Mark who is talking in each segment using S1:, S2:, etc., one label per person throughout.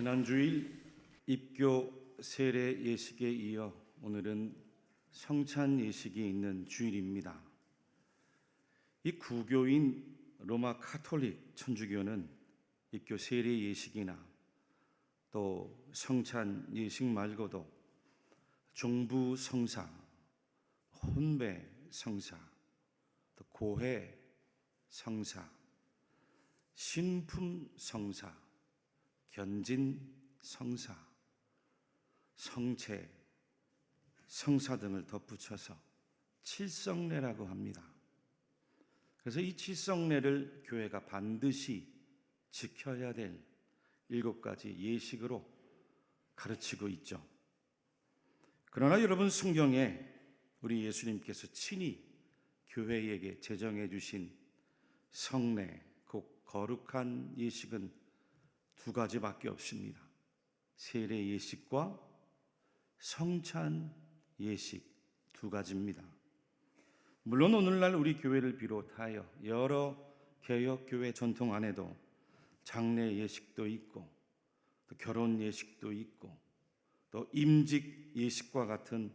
S1: 지난 주일 입교 세례 예식에 이어 오늘은 성찬 예식이 있는 주일입니다. 이 구교인 로마 카톨릭 천주교는 입교 세례 예식이나 또 성찬 예식 말고도 종부 성사, 혼배 성사, 또 고해 성사, 신품 성사, 견진 성사, 성체, 성사 등을 덧붙여서 칠성례라고 합니다. 그래서 이 칠성례를 교회가 반드시 지켜야 될 일곱 가지 예식으로 가르치고 있죠. 그러나 여러분 성경에 우리 예수님께서 친히 교회에게 제정해 주신 성례, 곧 거룩한 예식은 두 가지밖에 없습니다. 세례 예식과 성찬 예식 두 가지입니다. 물론 오늘날 우리 교회를 비롯하여 여러 개혁 교회 전통 안에도 장례 예식도 있고 또 결혼 예식도 있고 또 임직 예식과 같은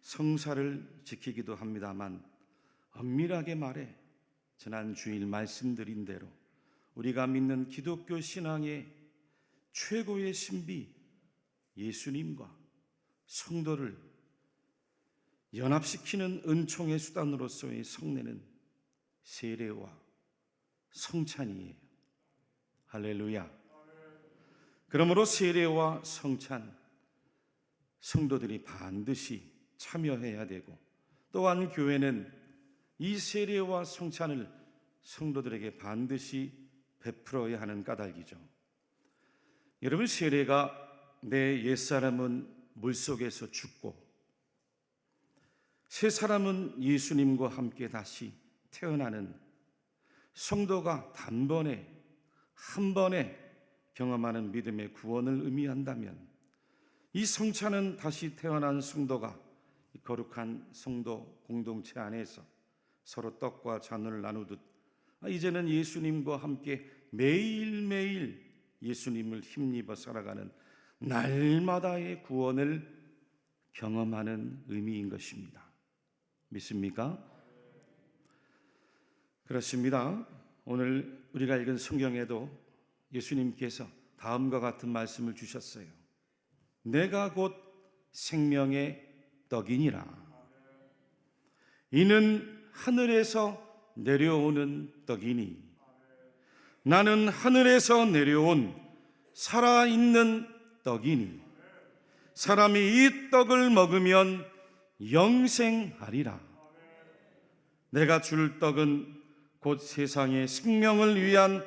S1: 성사를 지키기도 합니다만 엄밀하게 말해 지난 주일 말씀드린 대로 우리가 믿는 기독교 신앙의 최고의 신비 예수님과 성도를 연합시키는 은총의 수단으로서의 성례는 세례와 성찬이에요. 할렐루야. 그러므로 세례와 성찬 성도들이 반드시 참여해야 되고 또한 교회는 이 세례와 성찬을 성도들에게 반드시 베풀어야 하는 까닭이죠. 여러분 세례가 내 옛사람은 물속에서 죽고 새 사람은 예수님과 함께 다시 태어나는 성도가 단번에 한 번에 경험하는 믿음의 구원을 의미한다면 이 성찬은 다시 태어난 성도가 거룩한 성도 공동체 안에서 서로 떡과 잔을 나누듯 이제는 예수님과 함께 매일매일 예수님을 힘입어 살아가는 날마다의 구원을 경험하는 의미인 것입니다. 믿습니까? 그렇습니다. 오늘 우리가 읽은 성경에도 예수님께서 다음과 같은 말씀을 주셨어요. 내가 곧 생명의 떡이니라. 이는 하늘에서 내려오는 떡이니 나는 하늘에서 내려온 살아있는 떡이니 사람이 이 떡을 먹으면 영생하리라. 내가 줄 떡은 곧 세상의 생명을 위한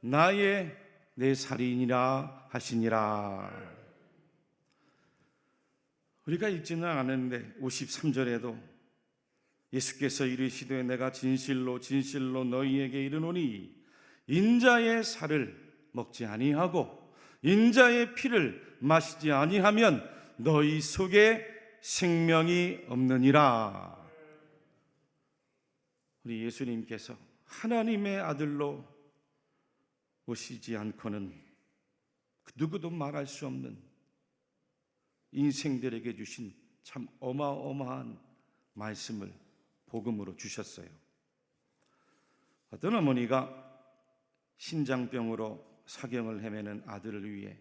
S1: 나의 내 살인이라 하시니라. 우리가 읽지는 않았는데 53절에도 예수께서 이르시되 내가 진실로 진실로 너희에게 이르노니 인자의 살을 먹지 아니하고 인자의 피를 마시지 아니하면 너희 속에 생명이 없느니라. 우리 예수님께서 하나님의 아들로 오시지 않고는 그 누구도 말할 수 없는 인생들에게 주신 참 어마어마한 말씀을 복음으로 주셨어요. 어떤 어머니가 신장병으로 사경을 헤매는 아들을 위해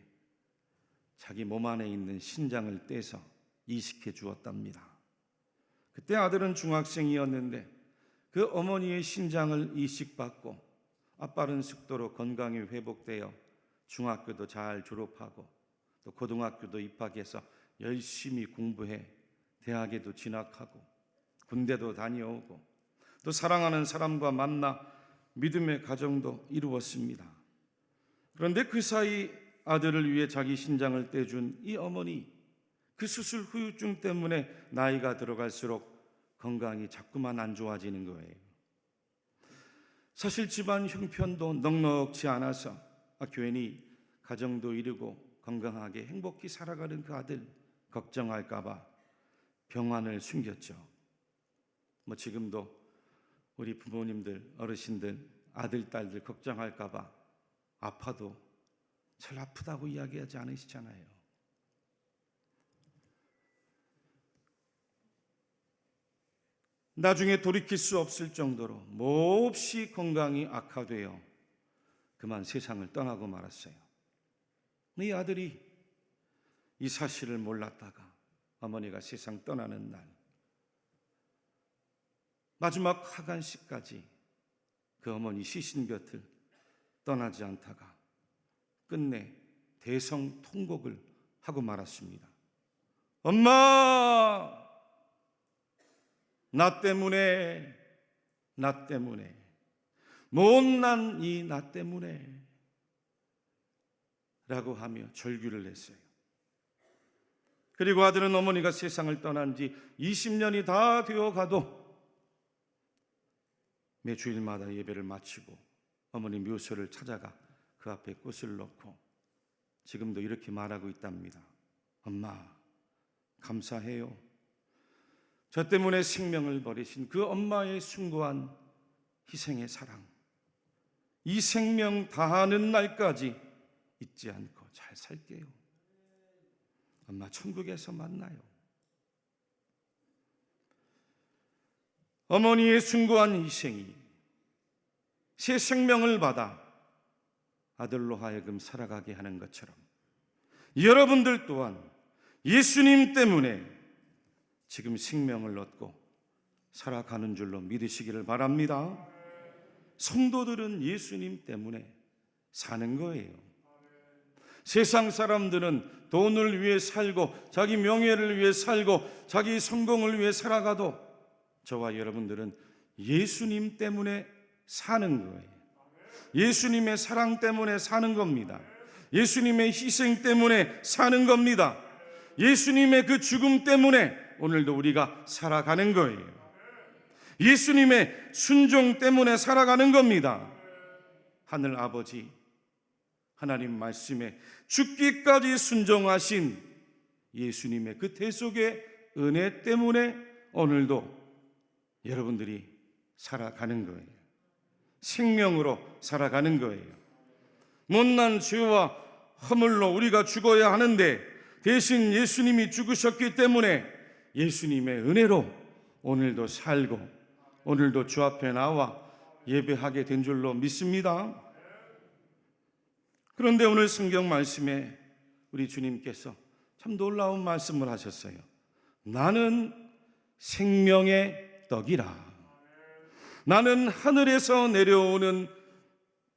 S1: 자기 몸 안에 있는 신장을 떼서 이식해 주었답니다. 그때 아들은 중학생이었는데 그 어머니의 신장을 이식받고 빠른 속도로 건강이 회복되어 중학교도 잘 졸업하고 또 고등학교도 입학해서 열심히 공부해 대학에도 진학하고 군대도 다녀오고 또 사랑하는 사람과 만나 믿음의 가정도 이루었습니다. 그런데 그 사이 아들을 위해 자기 신장을 떼준 이 어머니 그 수술 후유증 때문에 나이가 들어갈수록 건강이 자꾸만 안 좋아지는 거예요. 사실 집안 형편도 넉넉지 않아서 아, 괜히 가정도 이루고 건강하게 행복히 살아가는 그 아들 걱정할까봐 병환을 숨겼죠. 뭐 지금도 우리 부모님들, 어르신들, 아들, 딸들 걱정할까봐 아파도 절 아프다고 이야기하지 않으시잖아요. 나중에 돌이킬 수 없을 정도로 몹시 건강이 악화되어 그만 세상을 떠나고 말았어요. 네 아들이 이 사실을 몰랐다가 어머니가 세상 떠나는 날 마지막 하간식까지 그 어머니 시신 곁을 떠나지 않다가 끝내 대성 통곡을 하고 말았습니다. 엄마! 나 때문에, 나 때문에, 못난 이 나 때문에, 라고 하며 절규를 했어요. 그리고 아들은 어머니가 세상을 떠난 지 20년이 다 되어 가도 매 주일마다 예배를 마치고 어머니 묘소를 찾아가 그 앞에 꽃을 놓고 지금도 이렇게 말하고 있답니다. 엄마, 감사해요. 저 때문에 생명을 버리신 그 엄마의 숭고한 희생의 사랑. 이 생명 다하는 날까지 잊지 않고 잘 살게요. 엄마 천국에서 만나요. 어머니의 숭고한 희생이 새 생명을 받아 아들로 하여금 살아가게 하는 것처럼 여러분들 또한 예수님 때문에 지금 생명을 얻고 살아가는 줄로 믿으시기를 바랍니다. 성도들은 예수님 때문에 사는 거예요. 세상 사람들은 돈을 위해 살고 자기 명예를 위해 살고 자기 성공을 위해 살아가도 저와 여러분들은 예수님 때문에 사는 거예요. 예수님의 사랑 때문에 사는 겁니다. 예수님의 희생 때문에 사는 겁니다. 예수님의 그 죽음 때문에 오늘도 우리가 살아가는 거예요. 예수님의 순종 때문에 살아가는 겁니다. 하늘 아버지, 하나님 말씀에 죽기까지 순종하신 예수님의 그 대속의 은혜 때문에 오늘도 여러분들이 살아가는 거예요. 생명으로 살아가는 거예요. 못난 죄와 허물로 우리가 죽어야 하는데 대신 예수님이 죽으셨기 때문에 예수님의 은혜로 오늘도 살고 오늘도 주 앞에 나와 예배하게 된 줄로 믿습니다. 그런데 오늘 성경 말씀에 우리 주님께서 참 놀라운 말씀을 하셨어요. 나는 생명의 떡이라. 나는 하늘에서 내려오는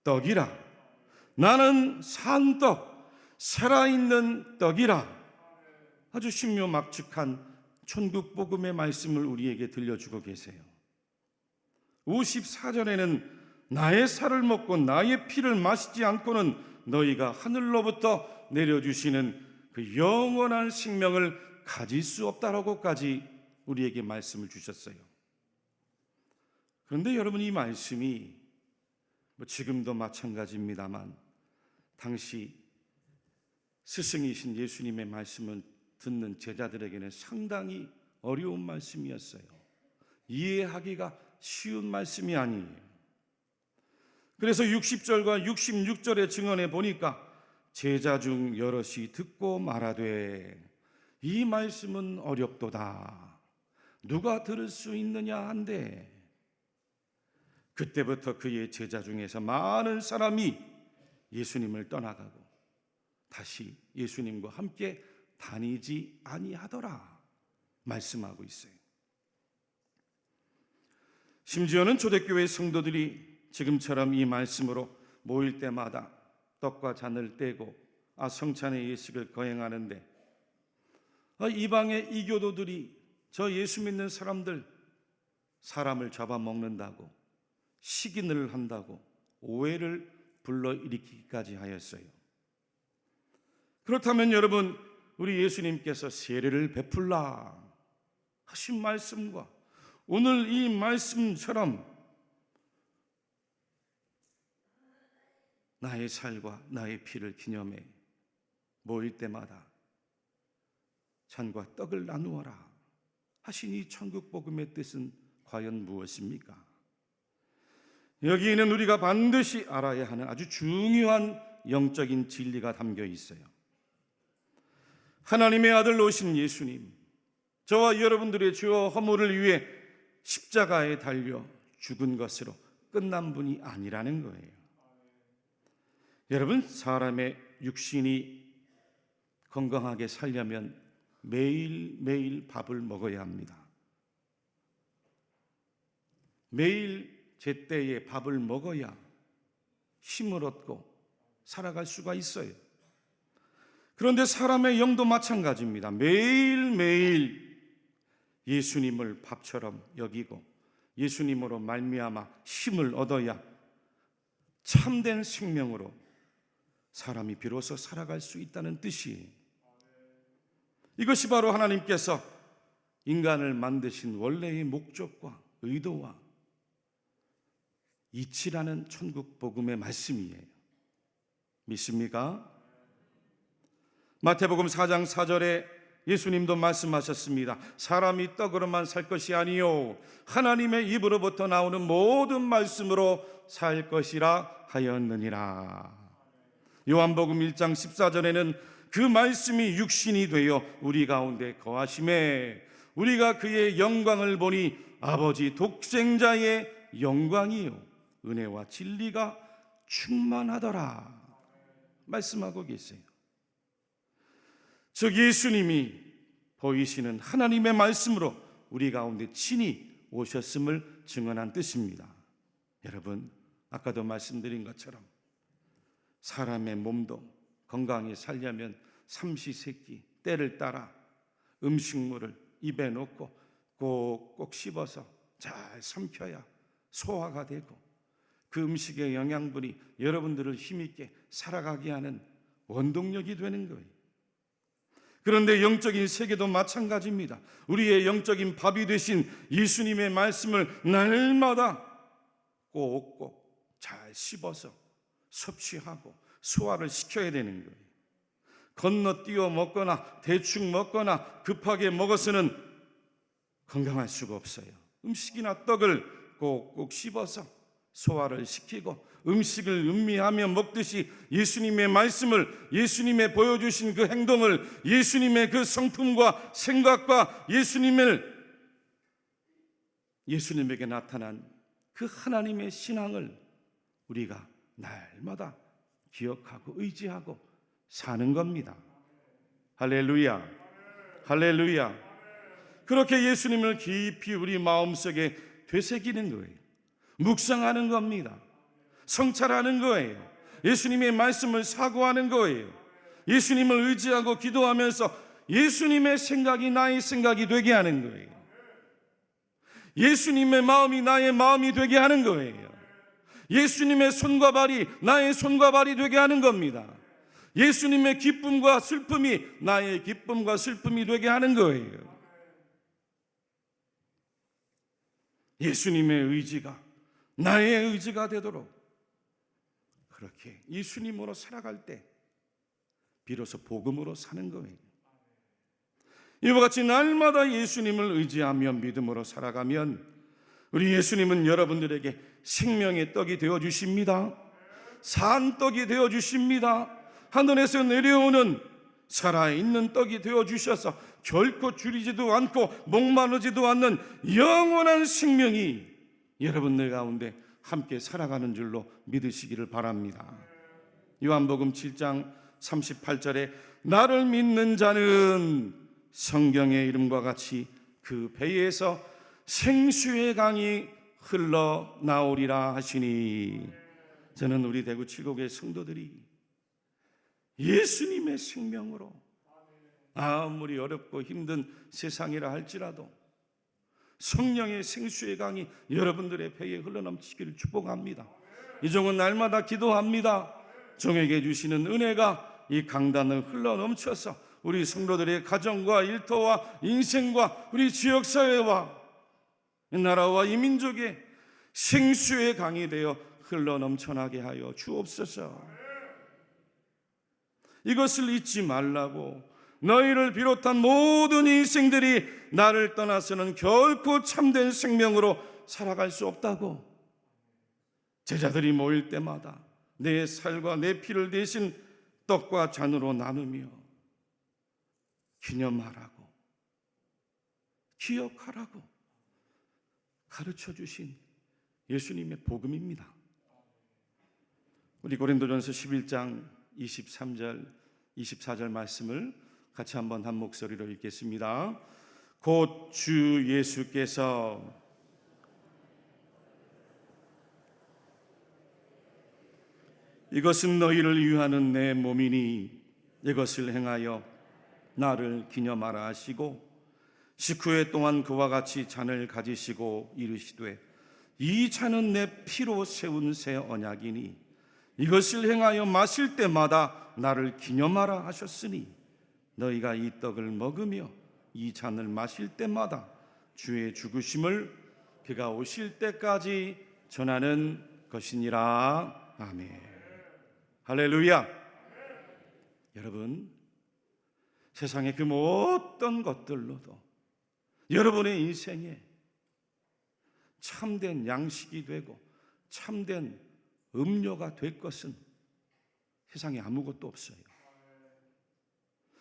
S1: 떡이라. 나는 산떡, 살아있는 떡이라. 아주 신묘막측한 천국 복음의 말씀을 우리에게 들려주고 계세요. 54절에는 나의 살을 먹고 나의 피를 마시지 않고는 너희가 하늘로부터 내려주시는 그 영원한 생명을 가질 수 없다라고까지 우리에게 말씀을 주셨어요. 그런데 여러분 이 말씀이 뭐 지금도 마찬가지입니다만 당시 스승이신 예수님의 말씀을 듣는 제자들에게는 상당히 어려운 말씀이었어요. 이해하기가 쉬운 말씀이 아니에요. 그래서 60절과 66절의 증언에 보니까 제자 중 여럿이 듣고 말하되 이 말씀은 어렵도다. 누가 들을 수 있느냐 한데 그때부터 그의 제자 중에서 많은 사람이 예수님을 떠나가고 다시 예수님과 함께 다니지 아니하더라 말씀하고 있어요. 심지어는 초대교회 성도들이 지금처럼 이 말씀으로 모일 때마다 떡과 잔을 떼고 아 성찬의 예식을 거행하는데 아, 이방의 이교도들이 저 예수 믿는 사람들 사람을 잡아먹는다고 시기를 한다고 오해를 불러일으키기까지 하였어요. 그렇다면 여러분 우리 예수님께서 세례를 베풀라 하신 말씀과 오늘 이 말씀처럼 나의 살과 나의 피를 기념해 모일 때마다 잔과 떡을 나누어라 하신 이 천국 복음의 뜻은 과연 무엇입니까? 여기에는 우리가 반드시 알아야 하는 아주 중요한 영적인 진리가 담겨 있어요. 하나님의 아들 오신 예수님, 저와 여러분들의 죄와 허물을 위해 십자가에 달려 죽은 것으로 끝난 분이 아니라는 거예요. 여러분, 사람의 육신이 건강하게 살려면 매일매일 밥을 먹어야 합니다. 매일 제때에 밥을 먹어야 힘을 얻고 살아갈 수가 있어요. 그런데 사람의 영도 마찬가지입니다. 매일매일 예수님을 밥처럼 여기고 예수님으로 말미암아 힘을 얻어야 참된 생명으로 사람이 비로소 살아갈 수 있다는 뜻이에요. 이것이 바로 하나님께서 인간을 만드신 원래의 목적과 의도와 이치라는 천국 복음의 말씀이에요. 믿습니까? 마태복음 4장 4절에 예수님도 말씀하셨습니다. 사람이 떡으로만 살 것이 아니요 하나님의 입으로부터 나오는 모든 말씀으로 살 것이라 하였느니라. 요한복음 1장 14절에는 그 말씀이 육신이 되어 우리 가운데 거하심에 우리가 그의 영광을 보니 아버지 독생자의 영광이요 은혜와 진리가 충만하더라 말씀하고 계세요. 즉 예수님이 보이시는 하나님의 말씀으로 우리 가운데 친히 오셨음을 증언한 뜻입니다. 여러분, 아까도 말씀드린 것처럼 사람의 몸도 건강히 살려면 삼시세끼 때를 따라 음식물을 입에 넣고 꼭꼭 씹어서 잘 삼켜야 소화가 되고 그 음식의 영양분이 여러분들을 힘있게 살아가게 하는 원동력이 되는 거예요. 그런데 영적인 세계도 마찬가지입니다. 우리의 영적인 밥이 되신 예수님의 말씀을 날마다 꼭꼭 잘 씹어서 섭취하고 소화를 시켜야 되는 거예요. 건너뛰어 먹거나 대충 먹거나 급하게 먹어서는 건강할 수가 없어요. 음식이나 떡을 꼭꼭 씹어서 소화를 시키고 음식을 음미하며 먹듯이 예수님의 말씀을 예수님의 보여주신 그 행동을 예수님의 그 성품과 생각과 예수님을 예수님에게 나타난 그 하나님의 신앙을 우리가 날마다 기억하고 의지하고 사는 겁니다. 할렐루야. 할렐루야. 그렇게 예수님을 깊이 우리 마음속에 되새기는 거예요. 묵상하는 겁니다. 성찰하는 거예요. 예수님의 말씀을 사고하는 거예요. 예수님을 의지하고 기도하면서 예수님의 생각이 나의 생각이 되게 하는 거예요. 예수님의 마음이 나의 마음이 되게 하는 거예요. 예수님의 손과 발이 나의 손과 발이 되게 하는 겁니다. 예수님의 기쁨과 슬픔이 나의 기쁨과 슬픔이 되게 하는 거예요. 예수님의 의지가 나의 의지가 되도록 그렇게 예수님으로 살아갈 때 비로소 복음으로 사는 거예요. 이와 같이 날마다 예수님을 의지하며 믿음으로 살아가면 우리 예수님은 여러분들에게 생명의 떡이 되어 주십니다. 산 떡이 되어 주십니다. 하늘에서 내려오는 살아있는 떡이 되어 주셔서 결코 줄이지도 않고 목마르지도 않는 영원한 생명이 여러분들 가운데 함께 살아가는 줄로 믿으시기를 바랍니다. 요한복음 7장 38절에 나를 믿는 자는 성경의 이름과 같이 그 배에서 생수의 강이 흘러 나오리라 하시니 저는 우리 대구 칠곡의 성도들이 예수님의 생명으로 아무리 어렵고 힘든 세상이라 할지라도 성령의 생수의 강이 여러분들의 배에 흘러넘치기를 축복합니다. 이종은 날마다 기도합니다. 종에게 주시는 은혜가 이 강단을 흘러넘쳐서 우리 성도들의 가정과 일터와 인생과 우리 지역 사회와 나라와 이 민족의 생수의 강이 되어 흘러넘쳐나게 하여 주옵소서. 이것을 잊지 말라고 너희를 비롯한 모든 인생들이 나를 떠나서는 결코 참된 생명으로 살아갈 수 없다고 제자들이 모일 때마다 내 살과 내 피를 대신 떡과 잔으로 나누며 기념하라고 기억하라고 가르쳐 주신 예수님의 복음입니다. 우리 고린도전서 11장 23절 24절 말씀을 같이 한번 한 목소리로 읽겠습니다. 곧 주 예수께서 이것은 너희를 위하는 내 몸이니 이것을 행하여 나를 기념하라 하시고 식후에 동안 그와 같이 잔을 가지시고 이르시되 이 잔은 내 피로 세운 새 언약이니 이것을 행하여 마실 때마다 나를 기념하라 하셨으니 너희가 이 떡을 먹으며 이 잔을 마실 때마다 주의 죽으심을 그가 오실 때까지 전하는 것이니라 아멘. 할렐루야. 여러분 세상의 그 어떤 것들로도 여러분의 인생에 참된 양식이 되고 참된 음료가 될 것은 세상에 아무것도 없어요.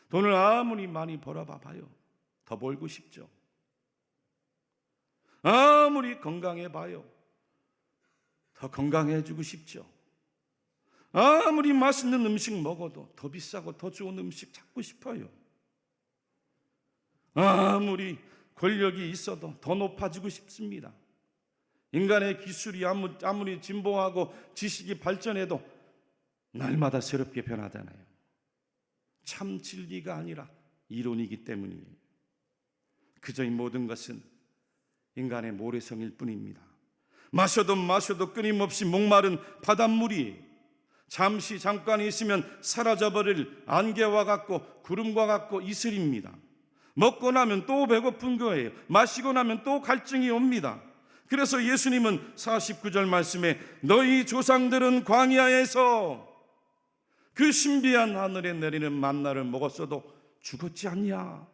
S1: 돈을 아무리 많이 벌어봐 봐요. 더 벌고 싶죠. 아무리 건강해 봐요. 더 건강해지고 싶죠. 아무리 맛있는 음식 먹어도 더 비싸고 더 좋은 음식 찾고 싶어요. 아무리 권력이 있어도 더 높아지고 싶습니다. 인간의 기술이 아무리 진보하고 지식이 발전해도 날마다 새롭게 변하잖아요. 참 진리가 아니라 이론이기 때문이에요. 그저 이 모든 것은 인간의 모래성일 뿐입니다. 마셔도 마셔도 끊임없이 목마른 바닷물이 잠시 잠깐 있으면 사라져버릴 안개와 같고 구름과 같고 이슬입니다. 먹고 나면 또 배고픈 거예요. 마시고 나면 또 갈증이 옵니다. 그래서 예수님은 49절 말씀에 너희 조상들은 광야에서 그 신비한 하늘에 내리는 만나를 먹었어도 죽었지 않냐?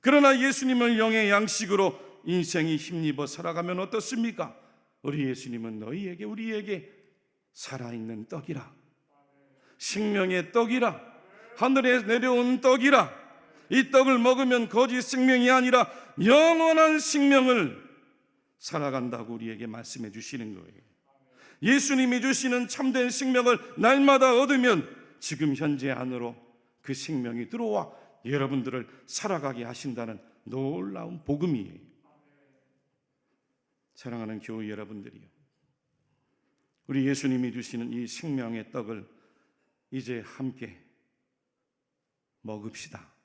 S1: 그러나 예수님을 영의 양식으로 인생이 힘입어 살아가면 어떻습니까? 우리 예수님은 너희에게 우리에게 살아있는 떡이라 생명의 떡이라 하늘에 내려온 떡이라 이 떡을 먹으면 거짓 생명이 아니라 영원한 생명을 살아간다고 우리에게 말씀해 주시는 거예요. 예수님이 주시는 참된 생명을 날마다 얻으면 지금 현재 안으로 그 생명이 들어와 여러분들을 살아가게 하신다는 놀라운 복음이에요. 사랑하는 교우 여러분들이요. 우리 예수님이 주시는 이 생명의 떡을 이제 함께 먹읍시다.